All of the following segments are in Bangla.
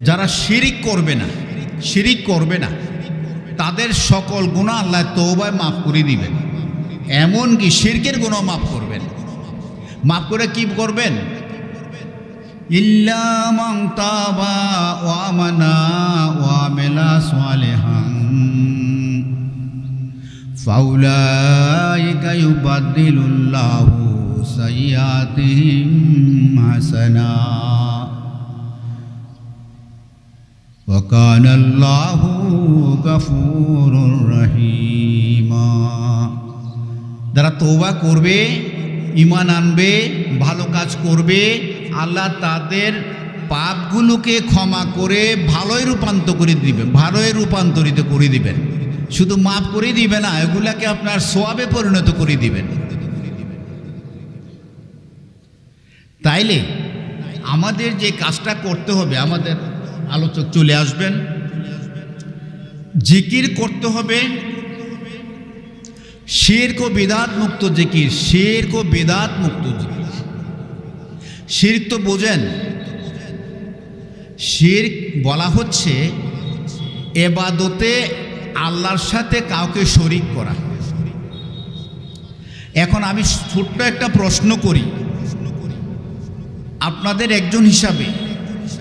যারা শিরিক করবে না, শিরিক করবে না, তাদের সকল গুণা আল্লাহ তৌবায় মাফ করে দিবেন। এমনকি শিরকের গুণও মাফ করবেন। মাফ করে কি করবেন? ফাউলাইকা وكان الله غفورا رحيما যারা তৌবা করবে ইমান আনবে ভালো কাজ করবে আল্লাহ তাদের পাপগুলোকে ক্ষমা করে ভালোই রূপান্তর করে দিবেন ভালোই রূপান্তরিত করে দিবেন শুধু মাফ করে দিবে না এগুলাকে আপনার সোয়াবে পরিণত করে দিবেন তাইলে আমাদের যে কাজটা করতে হবে আমাদের আলোচক চলে আসবেন। জিকির করতে হবে। শেরক ও বেদাত মুক্ত জিকির, শেরক ও বেদাত মুক্ত জিকির। শির্ক তো বোঝেন। শির্ক বলা হচ্ছে এবাদতে আল্লাহর সাথে কাউকে শরিক করা। এখন আমি ছোট্ট একটা প্রশ্ন করি। আপনাদের একজন হিসাবে,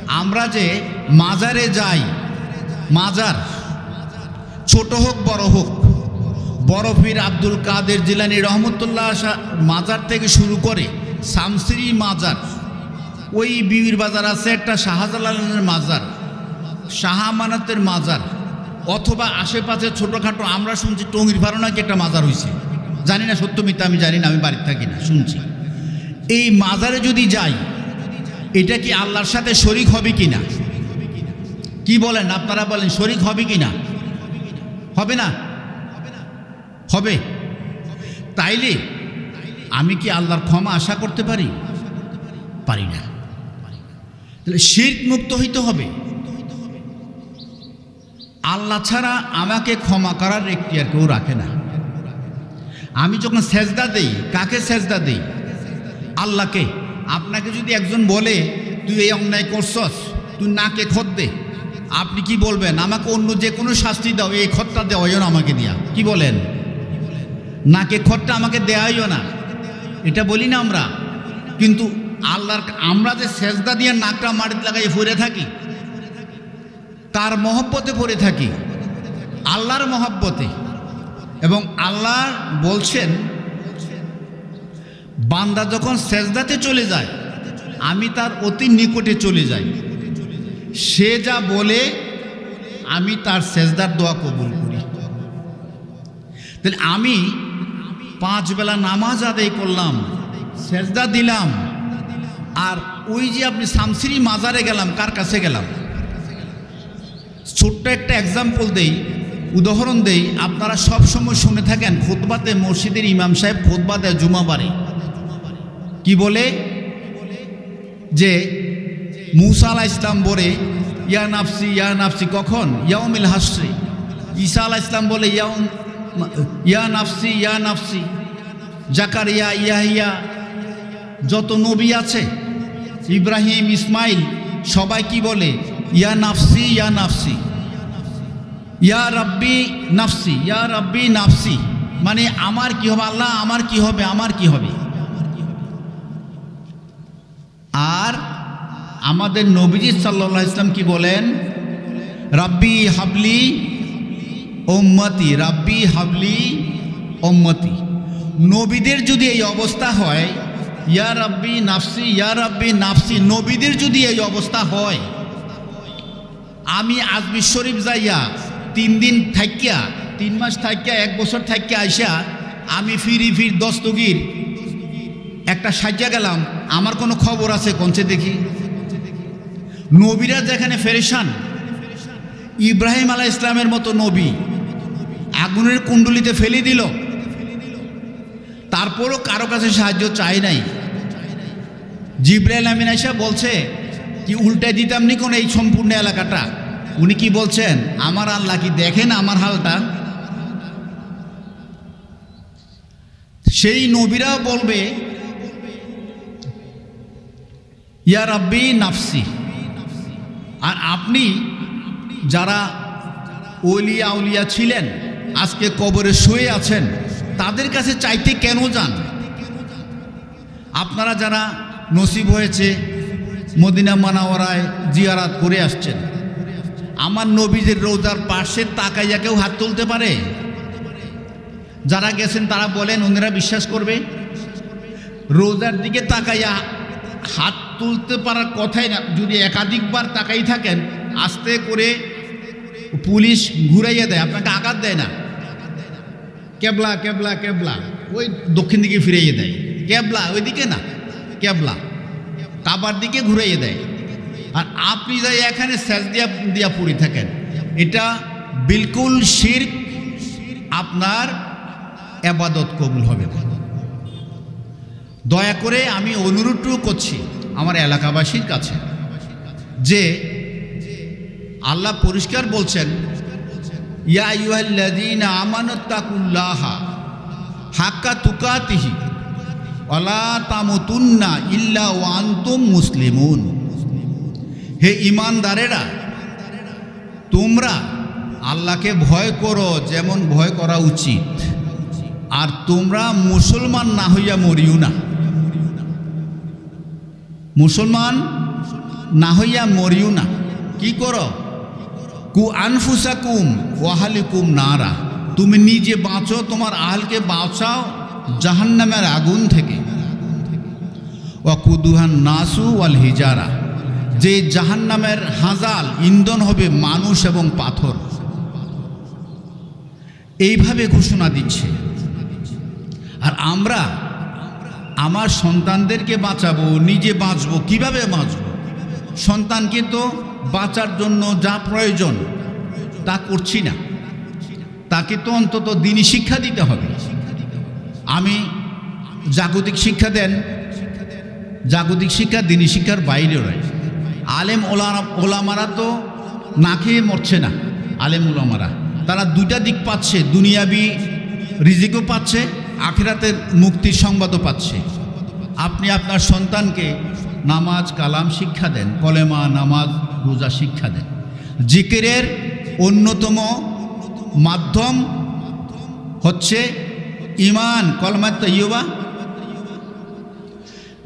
আমরা যে মাজারে যাই, মাজার। ছোট হোক, বড় হোক। বড় পীর আব্দুল কাদের জিলানি রহমতুল্লাহ মাজার থেকে শুরু করে শামসিরি মাজার। ওই বিবির বাজার আছে একটা শাহজালালের মাজার শাহ আমানতের মাজার। অথবা আশেপাশে ছোটোখাটো, আমরা শুনছি টঙ্গির ভাড়া নাকি একটা মাজার হয়েছে জানি না সত্য মিথ্যা, আমি জানি না, আমি বাড়িতে থাকি না, শুনছি। এই মাজারে যদি যাই, এটা কি আল্লাহর সাথে শরিক হবে কি না কি বলেন? আপনারা বলেন, শরিক হবে কি না হবে না? হবে। তাইলে আমি কি আল্লাহর ক্ষমা আশা করতে পারি? পারি না। তাহলে শির্ক মুক্ত হইতে হবে। আল্লাহ ছাড়া আমাকে ক্ষমা করার আর কেউ রাখে না। আমি যখন সেজদা দেই, কাকে সেজদা দেই? আল্লাহকে। আপনাকে যদি একজন বলে, তুই এই অন্যায় করছস, তুই নাকে খত দে আপনি কি বলবেন? আমাকে অন্য যে কোনো শাস্তি দাও, এই খতটা দেওয়াইও না আমাকে দিয়া। কি বলেন? নাকে খতটা আমাকে দেওয়াইও না। এটা বলি না আমরা। কিন্তু আল্লাহর আমরা যে সেজদা দিয়ে নাকটা মাটিতে লাগাই পড়ে থাকি, তার মহব্বতে পড়ে থাকি, আল্লাহর মহব্বতে। এবং আল্লাহ বলছেন, বান্দা যখন সেজদাতে চলে যায়, আমি তার অতি নিকটে চলে যাই। সে যা বলে, আমি তার সেজদার দোয়া কবুল করি। তাহলে আমি পাঁচ বেলা নামাজ আদায় করলাম, সেজদা দিলাম, আর ওই যে আপনি শামসিরি মাজারে গেলাম, কার কাছে গেলাম? ছোট্ট একটা এক্সাম্পল দেই, উদাহরণ দেই, আপনারা সব সময় শুনে থাকেন খোদবাতে মসজিদের ইমাম সাহেব খোদবা দেয় জুমাবারে। কি বলে? যে মুসা আলাহ ইসলাম বলে, ইয়া নাফসি ইয়া নাফসি, কখন? ইয়াউমিল হাসরি। ঈসা আলাহ ইসলাম বলে, ইয়াউম, ইয়া নাফসি ইয়া নাফসি। জাকারিয়া, ইয়াহিয়া, যত নবী আছে, ইব্রাহিম, ইসমাইল, সবাই কি বলে? ইয়া নাফসি ইয়া নাফসি। ইয়া রাব্বি নাফসি, ইয়া রাব্বি নাফসি। মানে আমার কি হবে? আল্লাহ, আমার কি হবে? আমার কি হবে? আর আমাদের নবীজি সাল্লাহ ইসলাম কি বলেন? রাব্বি হাবলি ওম্মতি রাব্বি হাবলি ওম্মতি নবীদের যদি এই অবস্থা হয়, ইয়া রাব্বি নাফসি, ইয়া রাব্বি নাফসি, নবীদের যদি এই অবস্থা হয়, আমি আজমি শরীফ যাইয়া তিন দিন থাকিয়া, তিন মাস থাকিয়া, এক বছর থাকিয়া আইসা, আমি ফিরি ফির দস্তগির। একটা সাজ্জা গেলাম, আমার কোনো খবর আছে কঞ্চে দেখি? নবীরা যেখানে ফেরেশান, ইব্রাহিম আলাহ ইসলামের মতো নবী, আগুনের কুণ্ডলিতে ফেলে দিল। তারপরও কারও কাছে সাহায্য চাই নাই। জিব্রাইল আমিন আইসা বলছে, কি উল্টায় দিতাম নি কোন এই সম্পূর্ণ এলাকাটা? উনি কি বলছেন, আমার আল্লাহ কি দেখেন আমার হালটা? সেই নবীরাও বলবে, ইয়া রাব্বি নাফসি। আর আপনি যারা ওলিয়া উলিয়া ছিলেন, আজকে কবরে শুয়ে আছেন, তাদের কাছে চাইতে কেন যান? আপনারা যারা নসিব হয়েছে মদিনা মানাওয়ারায় জিয়ারাত করে আসছেন, আমার নবীদের রোজার পাশে তাকাইয়া কেউ হাত তুলতে পারে? যারা গেছেন তারা বলেন, ওনারা বিশ্বাস করবে? রোজার দিকে তাকাইয়া হাত তুলতে পারার কথাই না। যদি একাধিকবার তাকাই থাকেন, আস্তে করে পুলিশ ঘুরাইয়া দেয়, আপনাকে আঘাত দেয় না। কেবলা কেবলা কেবলা। ওই দক্ষিণ দিকে ফিরাইয়ে দেয়। কেবলা, ওইদিকে না? কেবলা। কাবার দিকে ঘুরাইয়ে দেয়। আর আপনি যাই এখানে স্যাচ দিয়া দিয়া পড়ে থাকেন, এটা বিলকুল শির আপনার আবাদত কবুল হবে দয়া করে আমি অনুরোধটুকু করছি আমার এলাকাবাসীর কাছে যে আল্লাহ পরিষ্কার বলছেন, ইয়া হাক্কা তুকাতিহি ওয়ালা তামুতুন্না মুসলিমুন। হে ইমানদারেরা তোমরা আল্লাহকে ভয় করো যেমন ভয় করা উচিত, আর তোমরা মুসলমান না হইয়া মরিও না। মুসলমান, না হইয়া মরিও না। কি করো? কু আনফুসাকুম ওয়াহালিকুম নারা। তুমি নিজে বাঁচো, তোমার আহলকে বাঁচাও জাহান্নামের আগুন থেকে। ও ওয়াকুদুহান নাসু ওয়াল হিজারা। যে জাহান্নামের হাজাল ইন্ধন হবে মানুষ এবং পাথর। এইভাবে ঘোষণা দিচ্ছে। আর আমরা আমার সন্তানদেরকে বাঁচাবো, নিজে বাঁচবো, কীভাবে বাঁচবো? সন্তানকে তো বাঁচার জন্য যা প্রয়োজন, তা করছি না। তাকে তো অন্তত দিনই শিক্ষা দিতে হবে। আমি জাগতিক শিক্ষা দেন, জাগতিক শিক্ষা দিনী শিক্ষার বাইরে রয় আলেম ওলামারা তো না খেয়ে মরছে না, আলেম ওলামারা। তারা দুইটা দিক পাচ্ছে, দুনিয়াবি রিজিকও পাচ্ছে আখিরাতের মুক্তির সংবাদও পাচ্ছে। আপনি আপনার সন্তানকে নামাজ, কালাম শিক্ষা দেন, কলেমা, নামাজ, রোজা শিক্ষা দেন। জিকিরের অন্যতম মাধ্যম হচ্ছে ইমান কলমাত ইউবা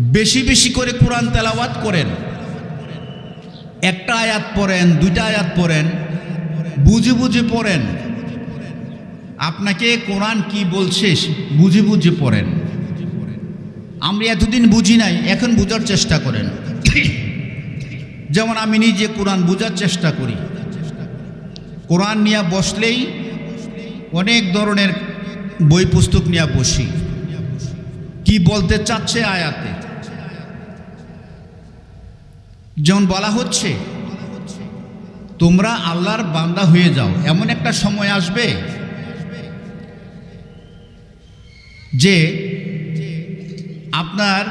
বেশি বেশি করে কোরআন তেলাওয়াত করেন। একটা আয়াত পড়েন, দুইটা আয়াত পড়েন, বুঝে বুঝে পড়েন। আপনাকে কোরআন কি বলছে বুঝে বুঝে পড়েন। আমরা এতদিন বুঝি নাই, এখন বোঝার চেষ্টা করেন। যেমন আমি নিজে কোরআন বোঝার চেষ্টা করি। কোরআন নিয়ে বসলেই অনেক ধরনের বই পুস্তক নিয়ে বসি। কি বলতে চাচ্ছে আয়াতে? যেমন বলা হচ্ছে, তোমরা আল্লাহর বান্দা হয়ে যাও। এমন একটা সময় আসবে যে আপনার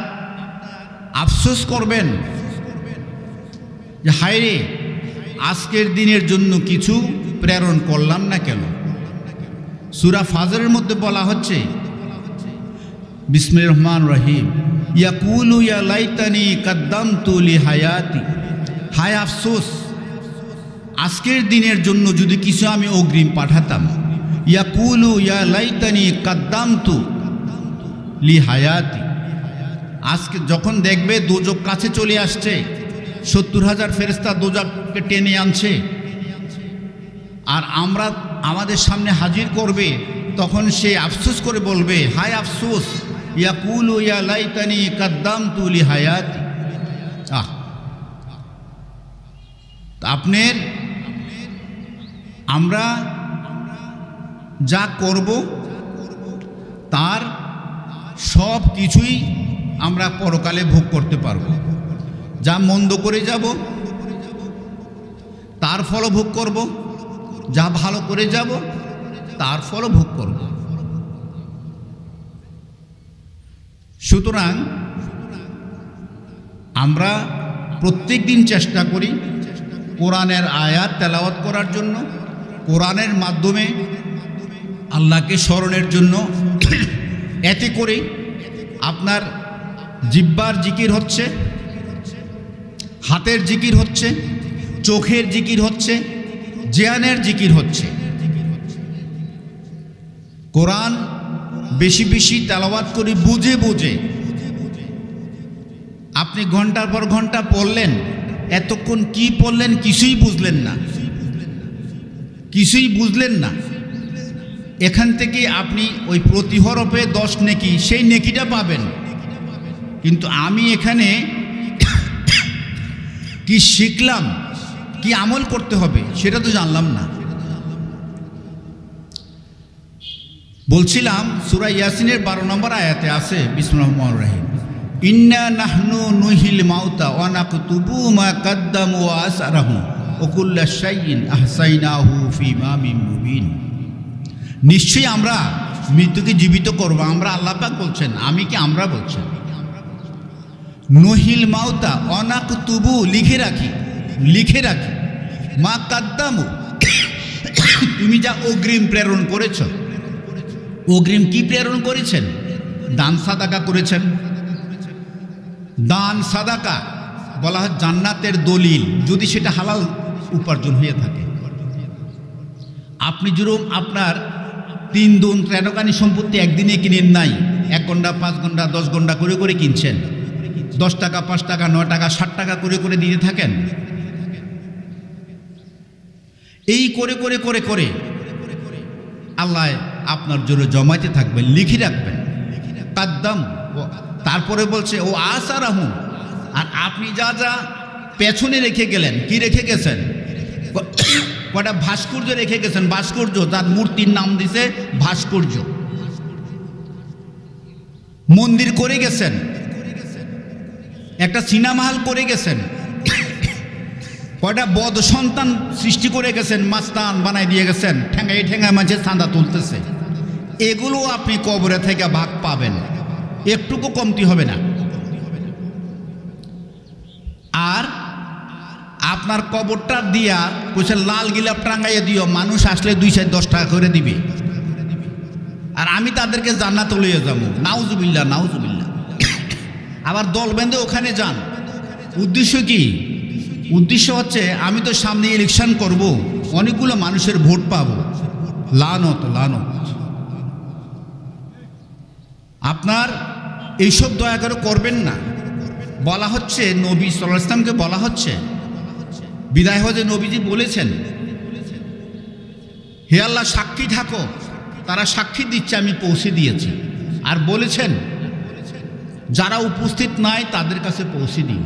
আফসোস করবেন যে হায়রে, আজকের দিনের জন্য কিছু প্রেরণ করলাম না কেন? সুরা ফাজরের মধ্যে বলা হচ্ছে বিসমুর রহমান রহিম, ইয়াকুলু ইয়া লাইতানি কাদ্দাম তুলি হায়াতি হায় আফসোস, আজকের দিনের জন্য যদি কিছু আমি অগ্রিম পাঠাতাম, ইয়াকুলু ইয়া লাইতানি কাদ্দাম তু লি হায়াতি। আজকে যখন দেখবে দোজক কাছে চলে আসছে, সত্তর হাজার ফেরেস্তা দোজককে টেনে আনছে, আর আমরা আমাদের সামনে হাজির করবে, তখন সে আফসোস করে বলবে, হায় আফসোস, ইয়াকুলু ইয়া লাইতানি কাদ্দাম তুলি হায়াতি। আহ। আপনার, আমরা যা করব, তার সব কিছুই আমরা পরকালে ভোগ করতে পারব। যা মন্দ করে যাব, তার ফল ভোগ করব। যা ভালো করে যাব, তার ফল ভোগ করব। সুতরাং আমরা প্রত্যেক দিন চেষ্টা করি কোরআনের আয়াত তেলাওয়াত করার জন্য, কোরআনের মাধ্যমে আল্লাহকে স্মরণের জন্য এতে করে আপনার জিব্বার জিকির হচ্ছে, হাতের জিকির হচ্ছে, চোখের জিকির হচ্ছে, জেয়ানের জিকির হচ্ছে। কোরআন বেশি বেশি তেলাওয়াত করে বুঝে বুঝে আপনি ঘণ্টার পর ঘণ্টা পড়লেন, এতক্ষণ কি পড়লেন কিছুই বুঝলেন না। কিছুই বুঝলেন না। এখান থেকে আপনি ওই প্রতি হরফে দশ নেকি, সেই নেকিটা পাবেন। কিন্তু আমি এখানে কি শিখলাম, কি আমল করতে হবে, সেটা তো জানলাম না। বলছিলাম, সুরা ইয়াসিনের বারো নম্বর আয়াতে আছে, বিসমুল্লাহ রহিম, ইন্না নাহনু নুহিল মাউতা ওয়ানাক তুবু মা কাদ্দাম ও আসারাহু, ওকুল্লা শাইন আহসাইনাহু ফি মামিম মুবিন। নিশ্চয়ই আমরা মৃত্যুকে জীবিত করব। আমরা আল্লাহ পাক বলছেন, আমি কি আমরা বলছেন? নহিল মাউতা অনাক তুবু লিখে রাখি লিখে রাখি। মা কাদ্দামু, তুমি যা অগ্রিম প্রেরণ করেছ। অগ্রিম কি প্রেরণ করেছেন? দান সাদাকা করেছেন। দান সাদাকা বলা হয় জান্নাতের দলিল, যদি সেটা হালাল উপার্জন হয়ে থাকে। আপনি যেরকম আপনার তিন দুন ত্রেনকানি সম্পত্তি একদিনে কিনেন নাই। এক ঘণ্টা, পাঁচ ঘণ্টা, দশ ঘণ্টা করে করে কিনছেন। দশ টাকা, পাঁচ টাকা, নয় টাকা, ষাট টাকা করে করে দিতে থাকেন। এই করে করে করে করে আল্লাহ আপনার জন্য জমাইতে থাকবেন, লিখে রাখবেন। কাদ্দাম, ও- তারপরে বলছে, ও আশা রাহু আর আপনি যা যা পেছনে রেখে গেলেন, কি রেখে গেছেন? কটা ভাস্কর্য রেখে গেছেন? ভাস্কর্য তার মূর্তির নাম দিছে ভাস্কর্য। মন্দির করে গেছেন। একটা সিনেমা হল করে গেছেন। কয়টা বদ সন্তান সৃষ্টি করে গেছেন, মাস্তান বানাই দিয়ে গেছেন ঠেঙ্গাই ঠেঙ্গায় মাঝে চাঁদা তুলতেছে। এগুলো আপনি কবরে থেকে ভাগ পাবেন। একটুকু কমতি হবে না। আর আপনার কবরটা দিয়া কইছে, লাল গিলাপ টাঙ্গাইয়া দিও, মানুষ আসলে দুই চার দশ টাকা করে দিবে। আর আমি তাদেরকে জান্নাত লইয়ে যাব। নাউজুবিল্লা নাউজুবিল্লা আবার দল বেঁধে ওখানে যান। উদ্দেশ্য কি? উদ্দেশ্য হচ্ছে, আমি তো সামনে ইলেকশন করব, অনেকগুলো মানুষের ভোট পাবো। লানত লানত। আপনার এইসব দয়া করে করবেন না। বলা হচ্ছে, নবী সাল্লাহ ইসলামকে বলা হচ্ছে বিদায় হজে নবীজি বলেছেন, হে আল্লাহ, সাক্ষী থাকো, তারা সাক্ষী দিচ্ছে, আমি পৌঁছে দিয়েছি। আর বলেছেন, যারা উপস্থিত নাই, তাদের কাছে পৌঁছে দিন।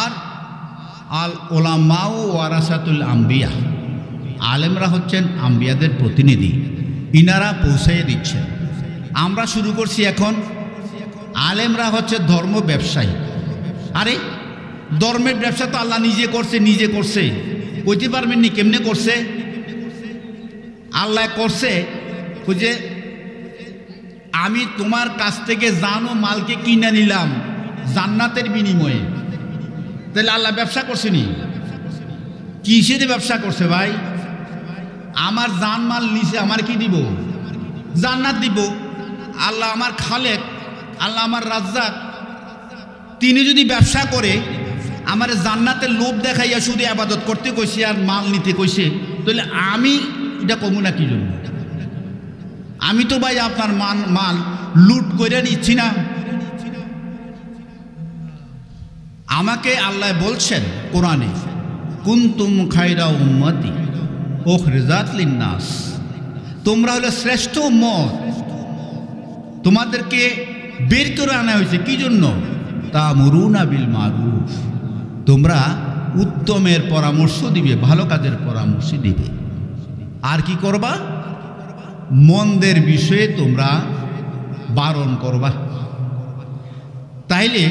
আর আল ওলামাউ ওয়ারাসাতুল আম্বিয়া, আলেমরা হচ্ছেন আম্বিয়াদের প্রতিনিধি, ইনারা পৌঁছাইয়ে দিচ্ছেন আমরা শুরু করছি এখন, আলেমরা হচ্ছে ধর্ম ব্যবসায়ী। আরে ধর্মের ব্যবসা তো আল্লাহ নিজে করছে নিজে করছে। কইতে পারবেন নি কেমনে করছে? আল্লাহ করছে যে, আমি তোমার কাছ থেকে জানো মালকে কিনে নিলাম, জান্নাতের বিনিময়ে। তাহলে আল্লাহ ব্যবসা করছেনি কিসের ব্যবসা করছে ভাই? আমার জান মাল নিছে, আমার কি দিব? জান্নাত দিব। আল্লাহ আমার খালেক, আল্লাহ আমার রাজ্জাক। তিনি যদি ব্যবসা করে আমার জান্নাতের লোভ দেখাইয়া শুধু আবাদত করতে কইছে আর মাল নিতে কইছে। তাহলে আমি এটা কমু না কি জন্য? আমি তো ভাই আপনার মান, মাল লুট করে নিচ্ছি না। আমাকে আল্লাহ বলছেন কোরআনে, কুন্তুম খাইরা উম্মতি ওখরেজাত লিন্নাস। তোমরা হলো শ্রেষ্ঠ উম্মত। তোমাদেরকে বের করে আনা হয়েছে। কি জন্য? তা মরুনা বিল মারুফ। তোমরা উত্তমের পরামর্শ দিবে, ভালো কাজের পরামর্শ দিবে। আর কি করবা? মন্দের বিষয়ে তোমরা বারণ করবা। তাইলে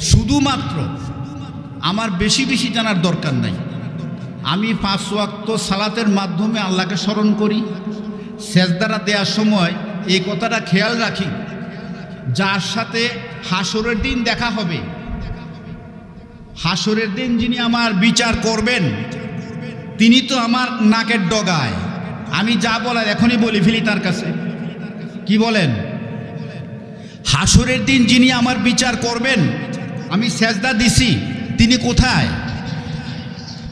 শুধুমাত্র আমার বেশি বেশি জানার দরকার নাই। আমি পাঁচ ওয়াক্ত সালাতের মাধ্যমে আল্লাহকে স্মরণ করি। সেজদারা দেওয়ার সময় এই কথাটা খেয়াল রাখি। যার সাথে হাসরের দিন দেখা হবে হাসরের দিন যিনি আমার বিচার করবেন, তিনি তো আমার নাকের ডগায়। আমি যা বলার এখনই বলি ফেলি তার কাছে। কি বলেন? হাসরের দিন যিনি আমার বিচার করবেন, আমি সেজদা দিছি, তিনি কোথায়?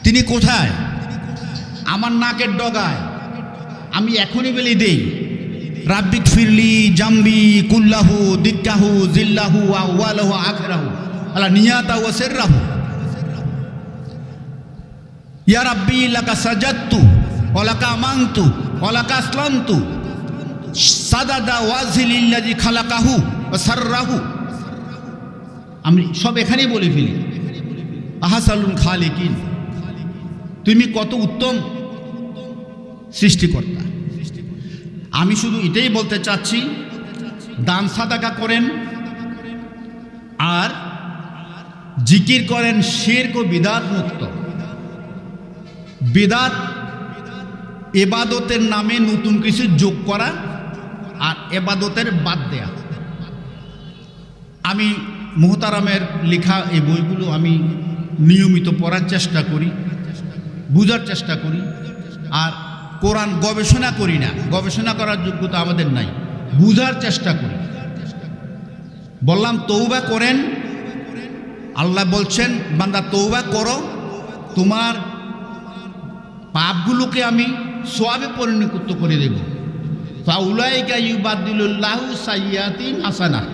তিনি কোথায়? আমার নাকের ডগায়। আমি এখনই বলি দেই রাব্বিক ফিরলি জাম্বি কুল্লাহু, দিক্কাহু, জিল্লাহু, আওয়ালাহু, আখরাহু। আলা নিয়াতা ওয়া সিররাহু ইয়া রাব্বি লাকা সাজাদতু ওয়া লাকা আমানতু ওয়া লাকা আসলামতু সাদাদা ওয়াজিলিল্লাযী খালাকাহু সাররাহু আমি সব এখানেই বলে ফেলি। আহাসালুন খালিকিন। তুমি কত উত্তম সৃষ্টিকর্তা। আমি শুধু এটাই বলতে চাচ্ছি, দান সাদাকা করেন, আর জিকির করেন শেরক ও বিদাত মুক্ত। বিদাত এবাদতের নামে নতুন কিছু যোগ করা আর এবাদতের বাদ দেয়া। আমি মোহতারামের লেখা এই বইগুলো আমি নিয়মিত পড়ার চেষ্টা করি, বুঝার চেষ্টা করি, আর কোরআন গবেষণা করি না। গবেষণা করার যোগ্যতা আমাদের নাই, বুঝার চেষ্টা করি। বললাম তৌবা করেন আল্লাহ বলছেন, বান্দা তৌবা করো। তোমার পাপগুলোকে আমি সোয়াবে পরিণত করে দেব। ফাউলাইকা ইউবাদিল্লাহু সাইয়াতিন হাসানা।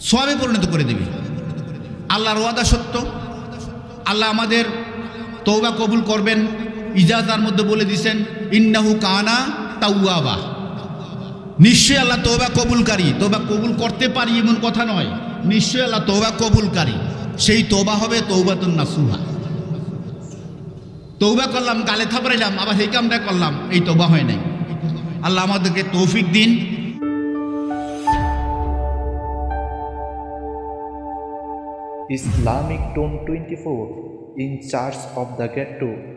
সোয়াবে পরিণত করে দেবে। আল্লাহর ওয়াদা সত্য। আল্লাহ আমাদের তৌবা কবুল করবেন। ইজাজার মধ্যে বলে দিছেন, ইন্নাহু কানা তাওয়াবা। নিশ্চয়ই আল্লাহ তৌবা কবুলকারী। তৌবা কবুল করতে পারি এমন কথা নয়। নিশ্চয়ই আল্লাহ তৌবা কবুলকারী। সেই তৌবা হবে তৌবাতুন নাসুহা। তৌবা করলাম, গালে থাপড়াইলাম, আবার সেই কামটা করলাম, এই তৌবা হয় নাই। আল্লাহ আমাদেরকে তৌফিক দিন। Islamic Tone Islamic Tone 24 in charge of the ghetto